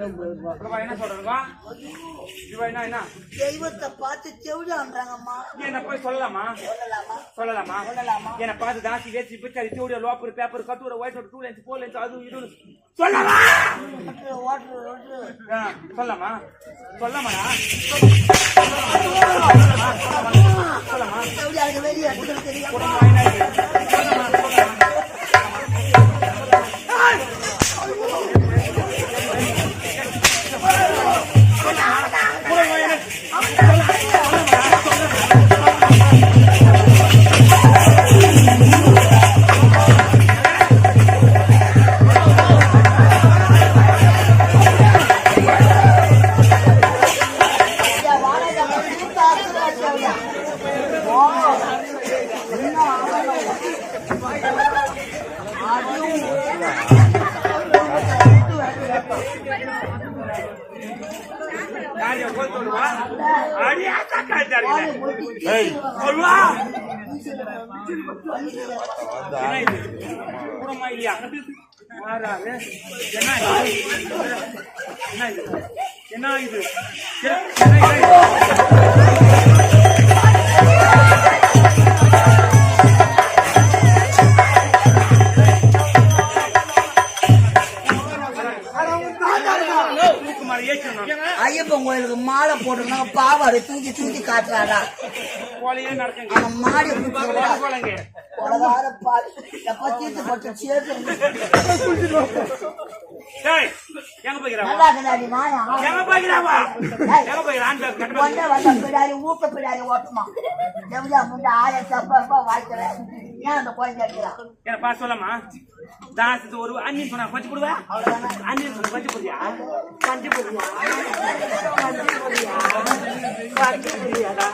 என்ன சொல்றா இவ என்ன தெய்வத்தை பார்த்து செவிடான்றாங்கம்மா என்ன போய் சொல்லலாமா? சொல்லலாமா? சொல்லலாமா? சொல்லலாமா? என்ன பார்த்து தாசி வேச்சி பிச்சாரி சூடிய லோப்பர் பேப்பர் கட்டுரை white note two lines four lines அது இது சொல்லலாமா? சொல்லலாமா? சொல்லலாமா? இது? சொல்லலாமா? சொல்லலாமா? சொல்லுவா? அடியா தக்கா வாயை மூடி சொல்லுவா? என்ன இது? குடும்பமா இல்லையா மாறாது என்ன இது? என்ன இது? என்ன இது? ஐயப்பன் கோயிலுக்கு மாலை போட்டுருந்தாங்க பாவாடை தூக்கி தூக்கி காட்டுறாடா நடக்குங்க அவன் மாடி தீர்த்து போட்டு சேர்த்து நல்லா கொண்ட வந்த பிடாரி பிடாரி ஓட்டுமா? எவ்வளோ முன்ன ஆயிரத்தி அப்பா வாய்க்கிறேன் ஏன் அந்த குழந்தை இருக்கிறான் என்ன பார்த்து சொல்லமா? தாசி ஒரு அண்ணி சொன்னா கொஞ்சம் போடுவா? அண்ணி சொன்ன கொஞ்சம் போடுறியா கொஞ்சம் போடுறியா கொஞ்சம் போடுறியா கொஞ்சம் போடுறியாடா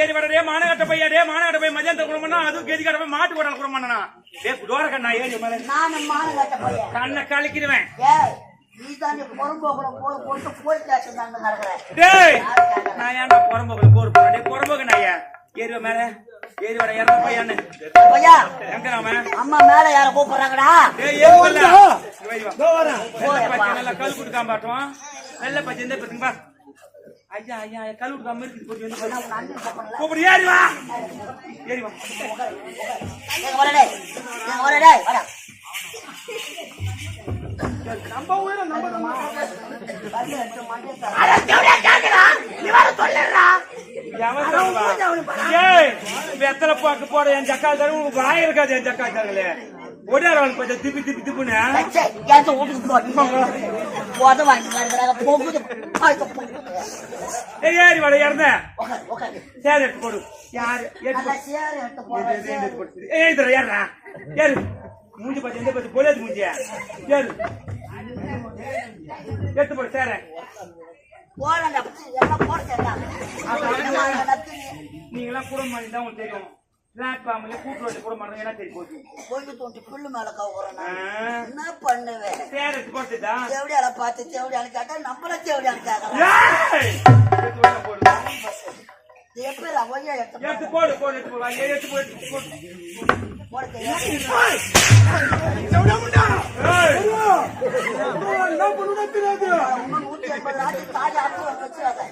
ஏறி மானகட்ட பையா டே மானகட்ட பைய மதியானத்தை குடும்பம்னா அதுவும் கெதி கட்ட போய் மாட்டு போடா குடும்பம்னா டே தோர கண்ணா ஏறி மேலே கண்ணை டேய் நான் ஏன்டா புறம்போக்குல போர் போறேன் டே புறம்போக்கு நாயா ஏறி ஏறி வாடா இறங்க பையான்னு பையா எங்க நாம? அம்மா மேல யார கூப்பிடுறாங்கடா? வரல போயப்பா. பச்சை நல்லா கல் குட்டு காம்பாட்டும் வெள்ளை பச்சை இந்த பத்துங்க பா. ஐயா ஐயா கல் குட்டு காம இருக்குது போட்டு வந்து பாரு. உன் அண்ணன் கூப்பிடல கூப்பிடு ஏறி வா. ஏறி வா. எங்க வர டேய். எங்க வர டேய். வாடா நம்ம ஊரு நம்ம வந்து எடுத்து மண்டை தர. எவன் சொல்லுவா? ஏய் வெத்தலை பாக்கு போட என் ஜக்கா தரும் உனக்கு வாய் இருக்காது என் ஜக்கா தரங்களே ஒடியாரவன் கொஞ்சம் திப்பி திப்பி திப்புன்னு. ஏறி வாடா இறந்த. உட்காரு உட்காரு. சேர் எடுத்து போடு. யாரு? ஏறு, போடுறேன் ஏறு, மூஞ்சி பத்தி எந்த பத்தி பொலியாது மூஞ்சியா? ஏறு. எடுத்து போடு சேர. போடல எல்லாம் போட சேர்ந்தாங்க நீங்களாம் குடும்பம் தான் உங்களுக்கு தெரியும். பிளாட்ஃபார்ம்ல கூட்டு குடும்பம் பண்ணது என்ன தெரியும் போச்சு? பொண்ணு தோண்டி புல்லு மேல கவுறேன் என்ன பண்ணுவேன்? சேர் எடுத்து போட்டுதா தேவடியால பார்த்து தேவடியால கேட்டா நம்மள தேவடியால கேட்கலாம். எப்படி ஒய்யா எடுத்து எடுத்து போடு போடு எடுத்து போடு. வாங்க, எடுத்து போடு எடுத்து போடு. எண்பது நாட்டு தாஜா அறுபது வச்சுருவாங்க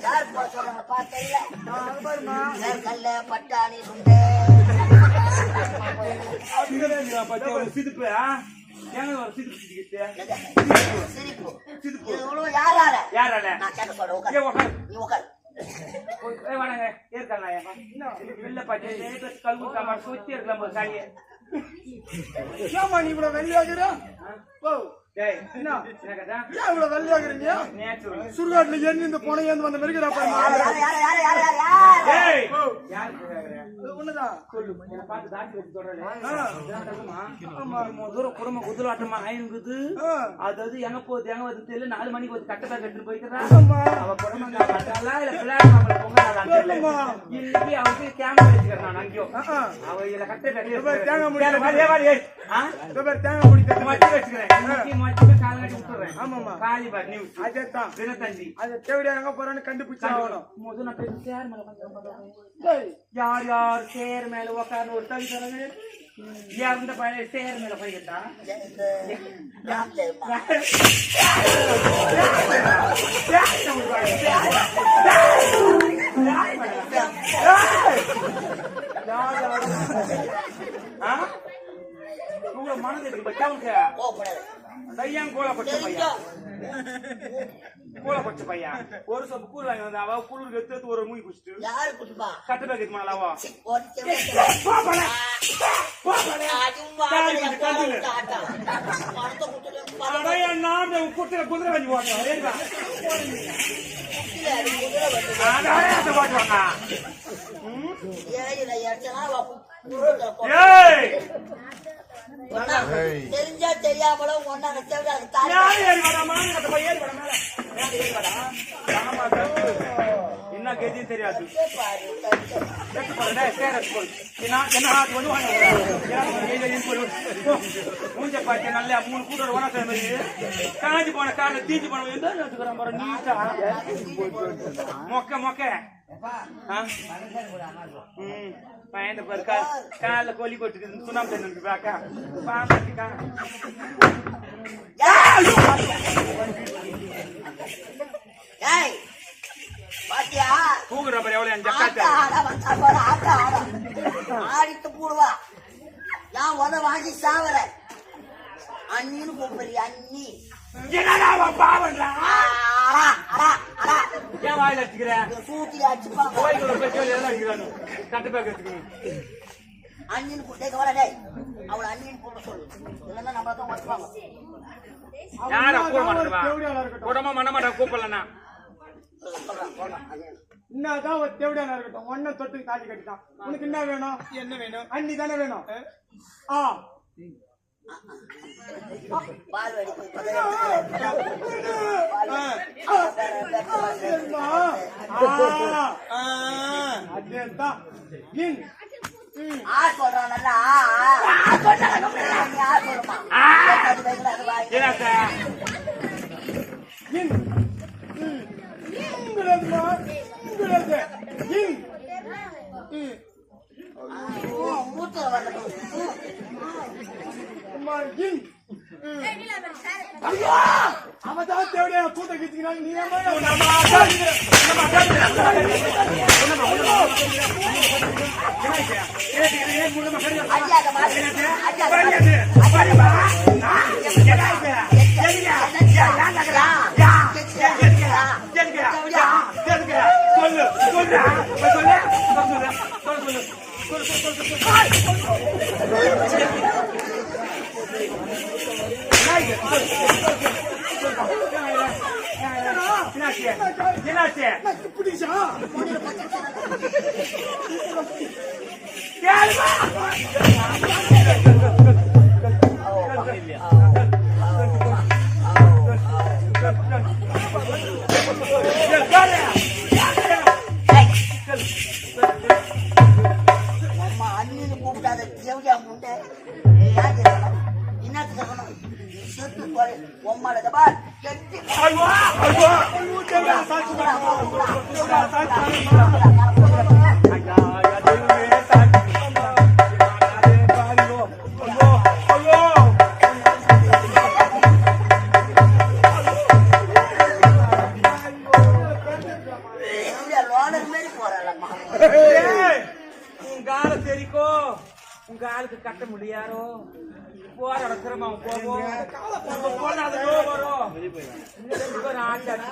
யார் போட சொல்றாங்க பார்த்தீங்களா கல்ல பட்டாணி சுண்டை சிரிப்பு, சிரிப்பு யாரால? யாரால? நான் கேட்க சொல்றேன். நீ உட்காரு. ஏய், வாடங்க, ஏற்கலாம், ஏம்மா. வெள்ளை பச்சை, நேத்து கல் குத்தாம சுத்தி இருக்கலாம் நீ இவ்வளவு? சுடுகாட்டுல எண்ணி இந்த போன ஏந்து வந்த மாதிரி தூரம் குடும்பம் குதிராட்டமா ஆயினுக்குது ஆ. அதாவது எங்க போகுது எங்க தெரியல. நாலு மணிக்கு ஒரு கட்டை கட்டிட்டு போயிட்டுறா ஆமா. அவ குடும்பம். இன்னைக்கு அவருக்கு கேமரா வச்சுக்கிறேன் அங்கேயும். அவ இதுல கட்டை கட்டி தேங்காய் தேங்காய் வச்சுக்கிறேன். மச்சி கால் கட்டி விட்டுறேன். ஆமாம்மா. காலி பார் நியூஸ் அதேதான். தினத்தந்தி அது தேவையா எங்க போறான்னு கண்டுபிடிச்சு ஆகணும். முதல்ல நான் பேசி சேர் மேல உட்கார்ந்து டேய், யார் யார் சேர் மேல உட்கார்ந்து ஒரு தவி தரது இறந்த பழைய சேர் மேல போய்கிட்டா யார் தெரியுமா மனது பையன் கோல கொச்ச பையன். கூல கொச்ச பையன். ஒரு சொப்பு கூழ் வாங்கி வந்தா அவ குளிர் எடுத்து ஒரு மூணி குடிச்சிட்டு. யாரு குடும்பா கட்டு பேக் இது மாலாவா குட்டில குதிரை வண்டி ஏய் தெரிஞ்சா தெரியாமலும் ஒன்னாங்க தேவை அது தாய் ஏறி போய் ஏறி வாடா மேல. ஏறி தப்பு என்ன கெதி தெரியாது. மூஞ்ச பாத்தி நல்ல மூணு கூட்டர் காஞ்சி போன கால தீஞ்சி போன நீட்டா. மொக்க மொக்க. பையன் பாரு கா கால கோழி கொட்டுக்கு சுண்ணாம்பு தண்ணி பாக்கா. பாக்கா ஏய், பாத்தியா? கூகுற பாரு எவ்வளவு என் ஜக்காத்த ஆட வந்தா பாரு, ஆட்ட ஆட. ஆடிட்டு போடுவா. நான் உத வாங்கி சாவற அண்ணின்னு கூப்பிடுறீ அண்ணி? என்னடா அவன் ஏன் வாயில அடிச்சுக்கிற இந்த சூத்தில கோயிலுக்குள்ள போய் எல்லாம் அடிக்கிறானு கட்டு பேக் எடுத்துக்கணும் அண்ணின்னு கூப்பிட்டே கவலை டேய் அவளை அண்ணின்னு கூப்பிட சொல்லு இல்லைன்னா நம்மள தான் வச்சுப்பாங்க யார கூட ஒரு மாட்டா தேவடியாளா இருக்கட்டும் கூடமா மண்ண மாட்டா என்னதான் ஒரு தேவடியாளா இருக்கட்டும் ஒன்ன தொட்டு தாலி கட்டிட்டான் உனக்கு என்ன வேணும்? என்ன வேணும்? அண்ணி தானே வேணும் ஆ. பால் வெடி சொல்றான் நல்லா ஆ சொல்றான் நீ ஆ சொல்லுமா அது வைக்கல அது வாங்கி என்ன சார் இன். ம். இங்குலதுமா. இங்குலது. இன். ம். மூத்துல வரட்டும் அம்மா, இன். ம். ஐயோ! அவதான் தேவடியா கூட்ட கிச்சுக்கிறான் நீ ஏம்மா நம்ம அக்காவுக்கு நம்ம என்னாச்சு பிடிச்சா அம்மா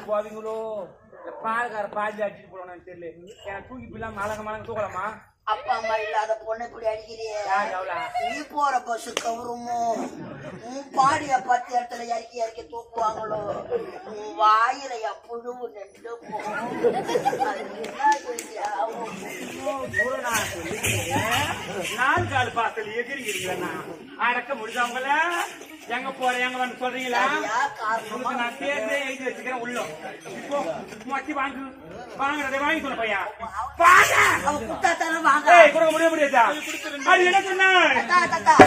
போவீங்களோ? இந்த பால்கார பாஜி அடிச்சுட்டு போடணும்னு தெரியல. எனக்கு தூக்கி பிள்ளாம மலங்க மலங்க தூக்கலாமா? அப்பா அம்மா இல்லாத பொண்ணை இப்படி அடிக்கிறியே நீ போற பஸ் கவருமோ? உன் பாடிய பத்து இடத்துல இறக்கி இறக்கி தூக்குவாங்களோ? உன் வாயில புழுவு நின்று போகும்? நாலு கால் பாசல் எகிரிக்கிறீங்களா அடக்க முடிஞ்சவங்கள எங்க போற எங்க வந்து சொல்றீங்களா? உங்களுக்கு நான் தேர்ந்தே எழுதி வச்சுக்கிறேன் உள்ள. இப்போ மொட்டி வாங்கு. வாங்குறதை வாங்கி சொல்ல பையா. வாங்க! கொடுக்க முடிய முடியாதா? அது என்ன? சொன்னாய்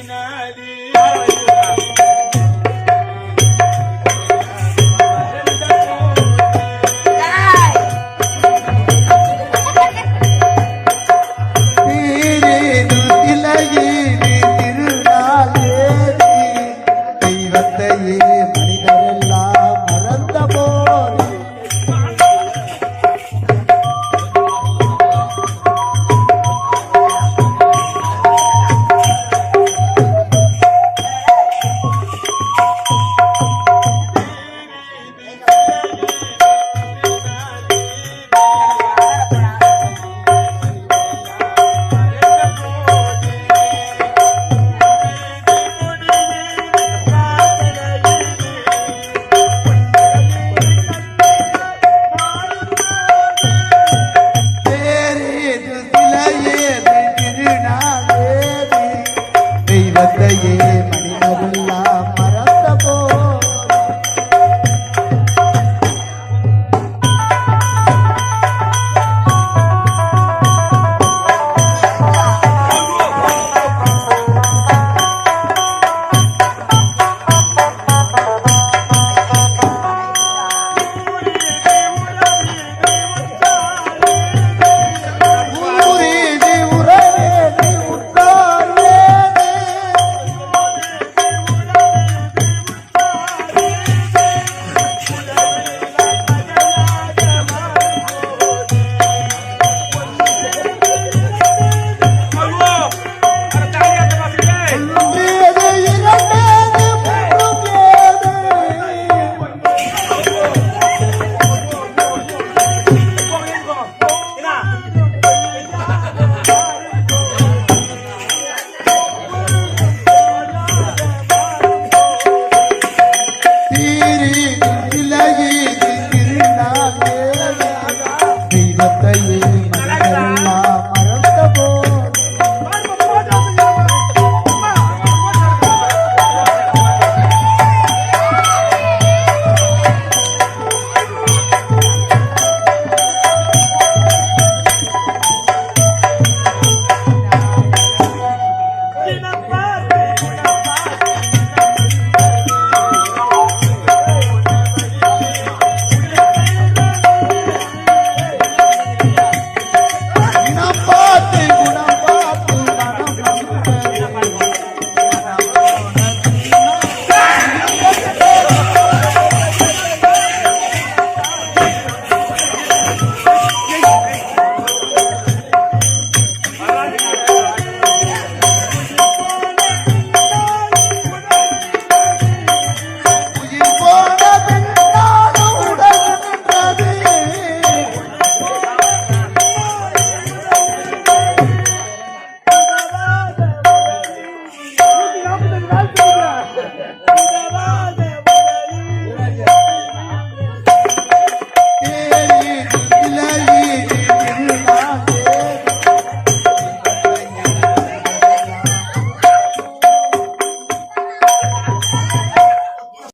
அண்ணா